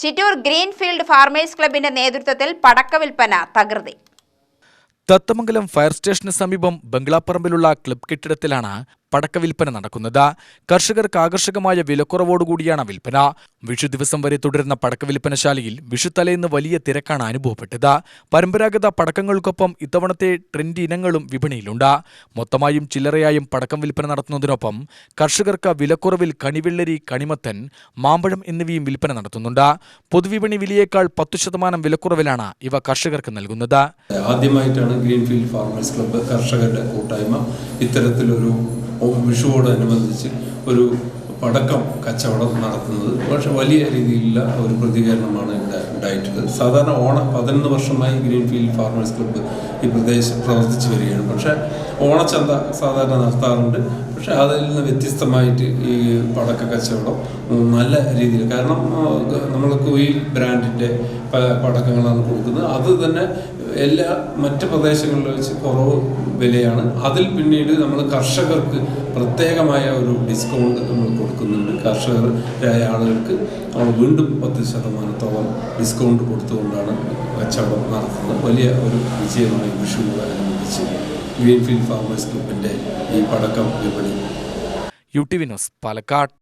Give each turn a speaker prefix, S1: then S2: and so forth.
S1: Chittur greenfield farmers ക്ലബിന്റെ നേതൃത്വത്തിൽ പടക്ക വിൽപ്പന തകൃതി.
S2: തത്തമംഗലം ഫയർ സ്റ്റേഷന് സമീപം ബംഗ്ലാപ്പറമ്പിലുള്ള ക്ലബ് കെട്ടിടത്തിലാണ് പടക്ക വിൽപ്പന നടക്കുന്നത്. കർഷകർക്ക് ആകർഷകമായ വിലക്കുറവോടുകൂടിയാണ് വിൽപ്പന. വിഷു ദിവസം വരെ തുടരുന്ന പടക്ക വിൽപ്പനശാലയിൽ വിഷുത്തലേന്ന് വലിയ തിരക്കാണ് അനുഭവപ്പെട്ടത്. പരമ്പരാഗത പടക്കങ്ങൾക്കൊപ്പം ഇത്തവണത്തെ ട്രെൻഡ് ഇനങ്ങളും വിപണിയിലുണ്ട്. മൊത്തമായും ചില്ലറയായും പടക്കം വിൽപ്പന നടത്തുന്നതിനൊപ്പം കർഷകർക്ക് വിലക്കുറവിൽ കണിവെള്ളരി കണിമത്തൻ മാമ്പഴം എന്നിവയും വിൽപ്പന നടത്തുന്നുണ്ട്. പൊതുവിപണി വിലയേക്കാൾ പത്തു ശതമാനം വിലക്കുറവിലാണ് ഇവ കർഷകർക്ക് നൽകുന്നത്.
S3: ആദ്യമായിട്ടാണ് ഗ്രീൻഫീൽഡ് ഫാർമേഴ്സ് ക്ലബ്ബ് കർഷകരുടെ കൂട്ടായ്മ ഇത്തരത്തിലൊരു വിഷുവോടനുബന്ധിച്ച് ഒരു പടക്കം കച്ചവടം നടത്തുന്നത് പക്ഷെ വലിയ രീതിയിലുള്ള ഒരു പ്രതികരണമാണ് ഇവിടെ ഉണ്ടായിട്ടുള്ളത്. സാധാരണ ഓണം പതിനൊന്ന് വർഷമായി ഗ്രീൻഫീൽഡ് ഫാർമേഴ്സ് ക്ലബ്ബ് ഈ പ്രദേശം പ്രവർത്തിച്ചു വരികയാണ്. പക്ഷെ ഓണച്ചന്ത സാധാരണ നടത്താറുണ്ട്. പക്ഷെ അതിൽ നിന്ന് വ്യത്യസ്തമായിട്ട് ഈ പടക്ക കച്ചവടം നല്ല രീതിയിൽ കാരണം നമ്മൾ കുയിൽ ബ്രാൻഡിന്റെ പടക്കങ്ങളാണ് കൊടുക്കുന്നത്. അത് തന്നെ എല്ലാ മറ്റ് പ്രദേശങ്ങളിൽ വെച്ച് കുറവ് വിലയാണ്. അതിൽ പിന്നീട് നമ്മൾ കർഷകർക്ക് പ്രത്യേകമായ ഒരു ഡിസ്കൗണ്ട് നമ്മൾ കൊടുക്കുന്നുണ്ട്. കർഷകരായ ആളുകൾക്ക് നമ്മൾ വീണ്ടും പത്ത് ശതമാനത്തോളം ഡിസ്കൗണ്ട് കൊടുത്തുകൊണ്ടാണ് കച്ചവടം നടത്തുന്നത്. വലിയ ഒരു വിജയമായി വിഷുവോടനുബന്ധിച്ച് ഗ്രീൻഫീൽഡ് ഫാർമേഴ്സ് ഗ്രൂപ്പിന്റെ ഈ പടക്കം വിപണി
S2: യു ടി വിനോസ് പാലക്കാട്.